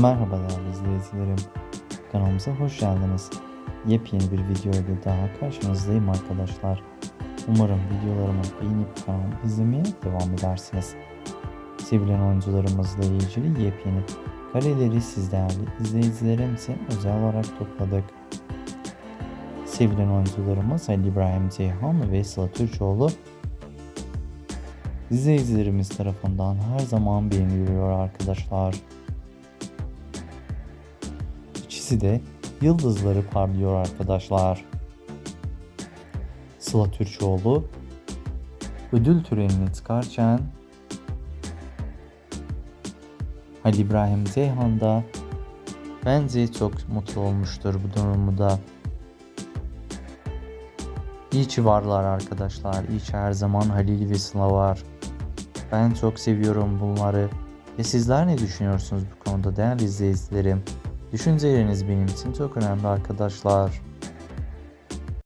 Merhaba değerli izleyicilerim. Kanalımıza hoş geldiniz. Yepyeni bir video ile daha karşınızdayım arkadaşlar. Umarım videolarımı beğenip kanalımı izlemeye devam edersiniz. Sevilen oyuncularımızla ilgili yepyeni kareleri siz değerli izleyicilerim için özel olarak topladık. Sevilen oyuncularımız Ali İbrahim Ceyhan ve Sıla Türkoğlu izleyicilerimiz tarafından her zaman beğeniliyor arkadaşlar. İkisi de yıldızları parlıyor arkadaşlar. Sıla Türkoğlu ödül törenine çıkarken Ali İbrahim Ceyhan da bence çok mutlu olmuştur bu durumda. İyi ki varlar arkadaşlar. İyi ki her zaman Halil ve Sıla var. Ben çok seviyorum bunları. Ve sizler ne düşünüyorsunuz bu konuda değerli izleyicilerim? Düşünceleriniz benim için çok önemli arkadaşlar.